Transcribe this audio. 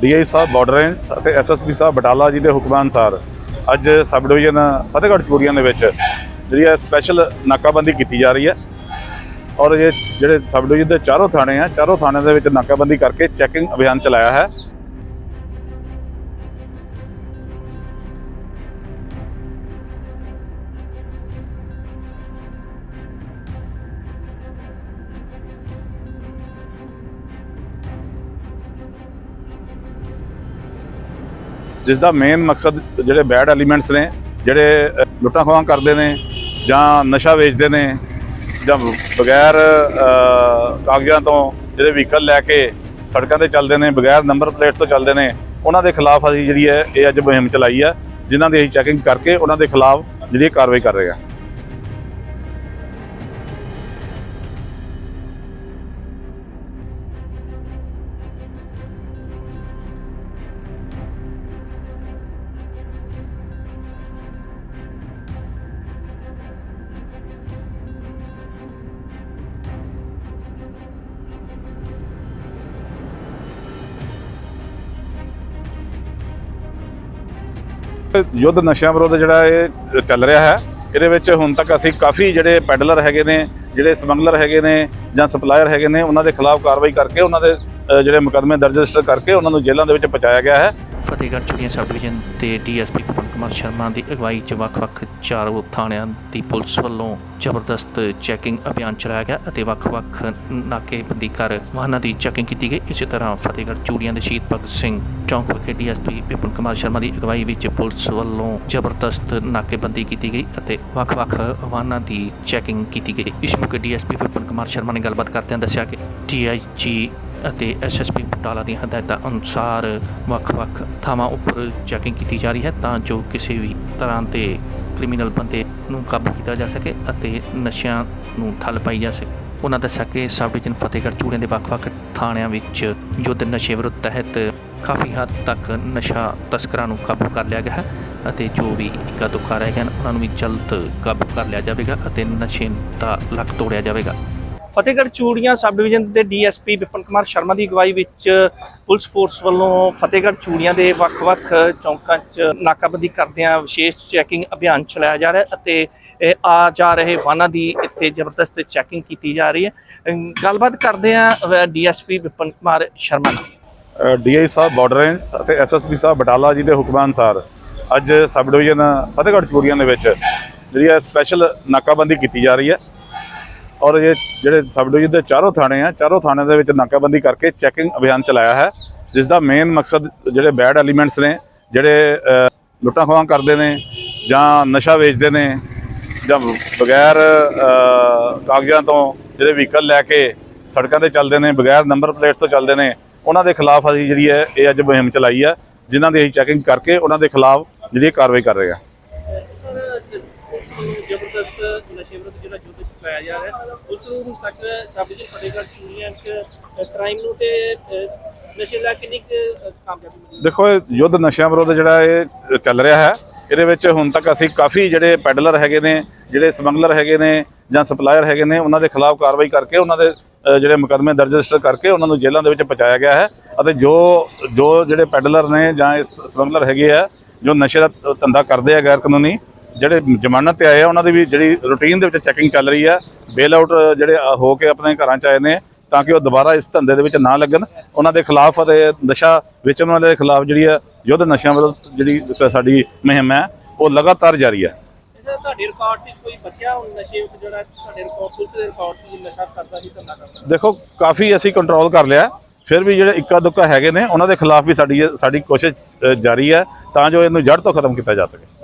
DI ਸਾਹਿਬ border range ਅਤੇ SSP ਸਾਹਿਬ ਬਟਾਲਾ ਜੀ ਦੇ ਹੁਕਮਾਂ ਅਨੁਸਾਰ ਅੱਜ ਸਬ ਡਿਵੀਜ਼ਨ ਫਤਿਹਗੜ੍ਹ ਚੂੜੀਆਂ ਦੇ ਵਿੱਚ ਜਿਹੜੀ ਹੈ ਸਪੈਸ਼ਲ ਨਾਕਾਬੰਦੀ ਕੀਤੀ ਜਾ ਰਹੀ ਹੈ। ਔਰ ਇਹ ਜਿਹੜੇ ਸਬ ਡਿਵੀਜ਼ਨ ਦੇ ਚਾਰੋਂ ਥਾਣੇ ਆ, ਚਾਰੋਂ ਥਾਣਿਆਂ ਦੇ ਵਿੱਚ ਨਾਕਾਬੰਦੀ ਕਰਕੇ ਚੈਕਿੰਗ ਅਭਿਆਨ ਚਲਾਇਆ ਹੈ। ਜਿਸ ਦਾ ਮੇਨ ਮਕਸਦ ਜਿਹੜੇ ਬੈਡ ਐਲੀਮੈਂਟਸ ਨੇ, ਜਿਹੜੇ ਲੁੱਟਾਂ ਖੋਹਾਂ ਕਰਦੇ ਨੇ ਜਾਂ ਨਸ਼ਾ ਵੇਚਦੇ ਨੇ ਜਾਂ ਬਗੈਰ ਕਾਗਜ਼ਾਂ ਤੋਂ ਜਿਹੜੇ ਵਹੀਕਲ ਲੈ ਕੇ ਸੜਕਾਂ ਤੇ ਚੱਲਦੇ ਨੇ, ਬਗੈਰ ਨੰਬਰ ਪਲੇਟ ਤੋਂ ਚੱਲਦੇ ਨੇ, ਉਹਨਾਂ ਦੇ ਖਿਲਾਫ ਅਸੀਂ ਜਿਹੜੀ ਹੈ, ਇਹ ਅੱਜ ਮੁਹਿੰਮ ਚਲਾਈ ਹੈ, ਜਿਨ੍ਹਾਂ ਦੀ ਅਸੀਂ ਚੈਕਿੰਗ ਕਰਕੇ ਉਹਨਾਂ ਦੇ ਖਿਲਾਫ ਜਿਹੜੀ ਕਾਰਵਾਈ ਕਰ ਰਹੇ ਹਾਂ। ਯੁੱਧ ਨਸ਼ਿਆਂ ਵਿਰੁੱਧ ਜਿਹੜਾ ਇਹ ਚੱਲ ਰਿਹਾ ਹੈ, ਇਹਦੇ ਵਿੱਚ ਹੁਣ ਤੱਕ ਅਸੀਂ ਕਾਫੀ ਜਿਹੜੇ ਪੈਡਲਰ ਹੈਗੇ ਨੇ, ਜਿਹੜੇ ਸਮਗਲਰ ਹੈਗੇ ਨੇ ਜਾਂ ਸਪਲਾਇਰ ਹੈਗੇ ਨੇ, ਉਹਨਾਂ ਦੇ ਖਿਲਾਫ ਕਾਰਵਾਈ ਕਰਕੇ, ਉਹਨਾਂ ਦੇ ਜਿਹੜੇ ਮੁਕੱਦਮੇ ਦਰਜ ਰਜਿਸਟਰ ਕਰਕੇ ਉਹਨਾਂ ਨੂੰ ਜੇਲ੍ਹਾਂ ਦੇ ਵਿੱਚ ਪਹੁੰਚਾਇਆ ਗਿਆ ਹੈ। ਫਤਿਹਗੜ੍ਹ ਚੂੜੀਆਂ ਸਬ ਡਿਵੀਜ਼ਨ ਤੇ ਡੀਐਸਪੀ ਪਵਨ ਕੁਮਾਰ ਸ਼ਰਮਾ ਦੀ ਅਗਵਾਈ 'ਚ ਵੱਖ-ਵੱਖ ਚਾਰੋਂ ਥਾਣਿਆਂ ਦੀ ਪੁਲਿਸ ਵੱਲੋਂ ਜ਼ਬਰਦਸਤ ਚੈਕਿੰਗ ਅਭਿਆਨ ਚਲਾਇਆ ਗਿਆ ਅਤੇ ਵੱਖ-ਵੱਖ ਨਾਕੇਬੰਦੀ ਕਰ ਵਾਹਨਾਂ ਦੀ ਚੈਕਿੰਗ ਕੀਤੀ ਗਈ। ਇਸੇ ਤਰ੍ਹਾਂ ਫਤਿਹਗੜ੍ਹ ਚੂੜੀਆਂ ਦੇ ਸ਼ਹੀਦ ਭਗਤ ਸਿੰਘ ਚੌਂਕ ਵਿਖੇ ਡੀਐਸਪੀ ਵਿਪਨ ਕੁਮਾਰ ਸ਼ਰਮਾ ਦੀ ਅਗਵਾਈ ਵਿੱਚ ਪੁਲਿਸ ਵੱਲੋਂ ਜ਼ਬਰਦਸਤ ਨਾਕੇਬੰਦੀ ਕੀਤੀ ਗਈ ਅਤੇ ਵੱਖ-ਵੱਖ ਵਾਹਨਾਂ ਦੀ ਚੈਕਿੰਗ ਕੀਤੀ ਗਈ। ਇਸ ਮੌਕੇ ਡੀਐਸਪੀ ਵਿਪਨ ਕੁਮਾਰ ਸ਼ਰਮਾ ਨੇ ਗੱਲਬਾਤ ਕਰਦਿਆਂ ਦੱਸਿਆ ਕਿ ਟੀਆਈਜੀ ਅਤੇ ਐਸਐਸਪੀ ਬਟਾਲਾ ਦੀਆਂ ਹਦਾਇਤਾਂ ਅਨੁਸਾਰ ਵੱਖ-ਵੱਖ ਥਾਵਾਂ ਉੱਪਰ ਚੈਕਿੰਗ ਕੀਤੀ ਜਾ ਰਹੀ ਹੈ ਤਾਂ ਜੋ ਕਿਸੇ ਵੀ ਤਰ੍ਹਾਂ ਦੇ ਕ੍ਰਿਮੀਨਲ ਬੰਦੇ ਨੂੰ ਕਾਬੂ ਕੀਤਾ ਜਾ ਸਕੇ ਅਤੇ ਨਸ਼ਿਆਂ ਨੂੰ ਠੱਲ ਪਾਈ ਜਾ ਸਕੇ। ਉਹਨਾਂ ਦੱਸਿਆ ਕਿ ਸਬ ਡਿਵੀਜ਼ਨ ਫਤਿਹਗੜ੍ਹ ਚੂੜੀਆਂ ਦੇ ਵੱਖ-ਵੱਖ ਥਾਣਿਆਂ ਵਿੱਚ ਯੁੱਧ ਨਸ਼ੇ ਵਿਰੁੱਧ ਤਹਿਤ ਕਾਫੀ ਹੱਦ ਤੱਕ ਨਸ਼ਾ ਤਸਕਰਾਂ ਨੂੰ ਕਾਬੂ ਕਰ ਲਿਆ ਗਿਆ ਹੈ ਅਤੇ ਜੋ ਵੀ ਇੱਕਾ ਦੁੱਕਾ ਰਹਿ ਗਏ ਹਨ, ਉਹਨਾਂ ਨੂੰ ਵੀ ਜਲਦ ਕਾਬੂ ਕਰ ਲਿਆ ਜਾਵੇਗਾ ਅਤੇ ਨਸ਼ੇ ਦਾ ਲੱਕ ਤੋੜਿਆ ਜਾਵੇਗਾ। ਫਤਿਹਗੜ੍ਹ ਚੂੜੀਆਂ ਸਬ ਡਿਵੀਜ਼ਨ ਦੇ ਡੀਐਸਪੀ ਵਿਪਨ ਕੁਮਾਰ ਸ਼ਰਮਾ ਦੀ ਅਗਵਾਈ ਵਿੱਚ ਪੁਲਿਸ ਫੋਰਸ ਵੱਲੋਂ ਫਤਿਹਗੜ੍ਹ ਚੂੜੀਆਂ ਦੇ ਵੱਖ-ਵੱਖ ਚੌਂਕਾਂ 'ਚ ਨਾਕਾਬੰਦੀ ਕਰਦਿਆਂ ਵਿਸ਼ੇਸ਼ ਚੈਕਿੰਗ ਅਭਿਆਨ ਚਲਾਇਆ ਜਾ ਰਿਹਾ ਅਤੇ ਇਹ ਆ ਜਾ ਰਹੇ ਵਾਹਨਾਂ ਦੀ ਇੱਥੇ ਜ਼ਬਰਦਸਤ ਚੈਕਿੰਗ ਕੀਤੀ ਜਾ ਰਹੀ ਹੈ। ਗੱਲਬਾਤ ਕਰਦੇ ਆ ਡੀਐਸਪੀ ਵਿਪਨ ਕੁਮਾਰ ਸ਼ਰਮਾ ਨਾਲ। ਡੀਆਈ ਸਾਹਿਬ ਬਾਰਡਰ ਰੇਂਜ ਅਤੇ ਐਸਐਸਪੀ ਸਾਹਿਬ ਬਟਾਲਾ ਜੀ ਦੇ ਹੁਕਮਾਂ ਅਨੁਸਾਰ ਅੱਜ ਸਬ ਡਿਵੀਜ਼ਨ ਫਤਿਹਗੜ੍ਹ ਚੂੜੀਆਂ ਦੇ ਵਿੱਚ ਜਿਹੜੀ ਹੈ ਸਪੈਸ਼ਲ ਨਾਕਾਬੰਦੀ ਕੀਤੀ ਜਾ ਰਹੀ ਹੈ। ਔਰ ਇਹ ਜਿਹੜੇ ਸਬ ਡਿਵੀਜ਼ਨ ਦੇ ਚਾਰੋਂ ਥਾਣੇ ਆ, ਚਾਰੋਂ ਥਾਣਿਆਂ ਦੇ ਵਿੱਚ ਨਾਕਾਬੰਦੀ ਕਰਕੇ ਚੈਕਿੰਗ ਅਭਿਆਨ ਚਲਾਇਆ ਹੈ, ਜਿਸ ਦਾ ਮੇਨ ਮਕਸਦ ਜਿਹੜੇ ਬੈਡ ਐਲੀਮੈਂਟਸ ਨੇ, ਜਿਹੜੇ ਲੁੱਟਾਂ ਖੋਹਾਂ ਕਰਦੇ ਨੇ ਜਾਂ ਨਸ਼ਾ ਵੇਚਦੇ ਨੇ ਜਾਂ ਬਗੈਰ ਕਾਗਜ਼ਾਂ ਤੋਂ ਜਿਹੜੇ ਵਹੀਕਲ ਲੈ ਕੇ ਸੜਕਾਂ ਤੇ ਚੱਲਦੇ ਨੇ, ਬਗੈਰ ਨੰਬਰ ਪਲੇਟ ਤੋਂ ਚੱਲਦੇ ਨੇ, ਉਹਨਾਂ ਦੇ ਖਿਲਾਫ ਅਸੀਂ ਜਿਹੜੀ ਹੈ, ਇਹ ਅੱਜ ਮੁਹਿੰਮ ਚਲਾਈ ਹੈ, ਜਿਨ੍ਹਾਂ ਦੀ ਅਸੀਂ ਚੈਕਿੰਗ ਕਰਕੇ ਉਹਨਾਂ ਦੇ ਖਿਲਾਫ ਜਿਹੜੀ ਕਾਰਵਾਈ ਕਰ ਰਹੇ ਹਾਂ ਪੁਲਿਸ ਨੂੰ ਜ਼ਬਰਦਸਤ ਨਸ਼ੇ ਵਿਰੁੱਧ ਜਿਹੜਾ ਯੁੱਧ ਜਾ ਰਿਹਾ ਪੁਲਿਸ ਨੂੰ ਹੁਣ ਤੱਕ ਸਬ ਡਿਵੀਜ਼ਨ ਫਤਿਹਗੜ੍ਹ ਚੂੜੀਆਂ 'ਚ ਕ੍ਰਾਈਮ ਨੂੰ ਤੇ ਨਸ਼ੇ ਦਾ ਕਿੰਨੀ ਕਾਮਯਾਬੀ ਮਿਲੀ ਦੇਖੋ, ਇਹ ਯੁੱਧ ਨਸ਼ਿਆਂ ਵਿਰੁੱਧ ਜਿਹੜਾ ਇਹ ਚੱਲ ਰਿਹਾ ਹੈ, ਇਹਦੇ ਵਿੱਚ ਹੁਣ ਤੱਕ ਅਸੀਂ ਕਾਫੀ ਜਿਹੜੇ ਪੈਡਲਰ ਹੈਗੇ ਨੇ, ਜਿਹੜੇ ਸਮਗਲਰ ਹੈਗੇ ਨੇ ਜਾਂ ਸਪਲਾਇਰ ਹੈਗੇ ਨੇ, ਉਹਨਾਂ ਦੇ ਖਿਲਾਫ ਕਾਰਵਾਈ ਕਰਕੇ, ਉਹਨਾਂ ਦੇ ਜਿਹੜੇ ਮੁਕੱਦਮੇ ਦਰਜ ਰਜਿਸਟਰ ਕਰਕੇ ਉਹਨਾਂ ਨੂੰ ਜੇਲ੍ਹਾਂ ਦੇ ਵਿੱਚ ਪਹੁੰਚਾਇਆ ਗਿਆ ਹੈ। ਅਤੇ ਜੋ ਜੋ ਜਿਹੜੇ ਪੈਡਲਰ ਨੇ ਜਾਂ ਇਸ ਸਮਗਲਰ ਹੈਗੇ ਆ, ਜੋ ਨਸ਼ੇ ਦਾ ਧੰਦਾ ਕਰਦੇ ਆ ਗੈਰ ਕਾਨੂੰਨੀ ਜਿਹੜੇ ਜ਼ਮਾਨਤ ਤੇ ਆਏ ਆ ਉਹਨਾਂ ਦੀ ਵੀ ਜਿਹੜੀ ਰੂਟੀਨ ਦੇ ਵਿੱਚ ਚੈਕਿੰਗ ਚੱਲ ਰਹੀ ਹੈ ਬੇਲ ਆਊਟ ਜਿਹੜੇ ਹੋ ਕੇ ਆਪਣੇ ਘਰਾਂ ਚ ਆਏ ਨੇ ਤਾਂ ਕਿ ਉਹ ਦੁਬਾਰਾ ਇਸ ਧੰਦੇ ਦੇ ਵਿੱਚ ਨਾ ਲੱਗਣ। ਉਹਨਾਂ ਦੇ ਖਿਲਾਫ ਅਤੇ ਨਸ਼ਾ ਵੇਚਣ ਵਾਲੇ ਦੇ ਖਿਲਾਫ ਜਿਹੜੀ ਹੈ ਯੁੱਧ ਨਸ਼ਿਆਂ ਵਿਰੁੱਧ ਜਿਹੜੀ ਸਾਡੀ ਮੁਹਿੰਮ ਹੈ ਉਹ ਲਗਾਤਾਰ ਜਾਰੀ ਹੈ ਇਹਦਾ ਤੁਹਾਡੇ ਰਿਕਾਰਡ 'ਚ ਕੋਈ ਬਚਿਆ ਹੁਣ ਨਸ਼ੇ ਵਿੱਚ ਜਿਹੜਾ ਤੁਹਾਡੇ ਰਿਕਾਰਡ ਪੁਲਿਸ ਦੇ ਰਿਕਾਰਡ 'ਚ ਨਸ਼ਾ ਕਰਦਾ ਸੀ ਧੰਦਾ ਕਰਦਾ ਦੇਖੋ ਕਾਫੀ ਅਸੀਂ ਕੰਟਰੋਲ ਕਰ ਲਿਆ। ਫਿਰ ਵੀ ਜਿਹੜੇ ਇੱਕਾ ਦੁੱਕਾ ਹੈਗੇ ਨੇ ਉਹਨਾਂ ਦੇ ਖਿਲਾਫ ਵੀ ਸਾਡੀ ਸਾਡੀ ਕੋਸ਼ਿਸ਼ ਜਾਰੀ ਹੈ ਤਾਂ ਜੋ ਇਹਨੂੰ ਜੜ ਤੋਂ ਖਤਮ ਕੀਤਾ ਜਾ ਸਕੇ।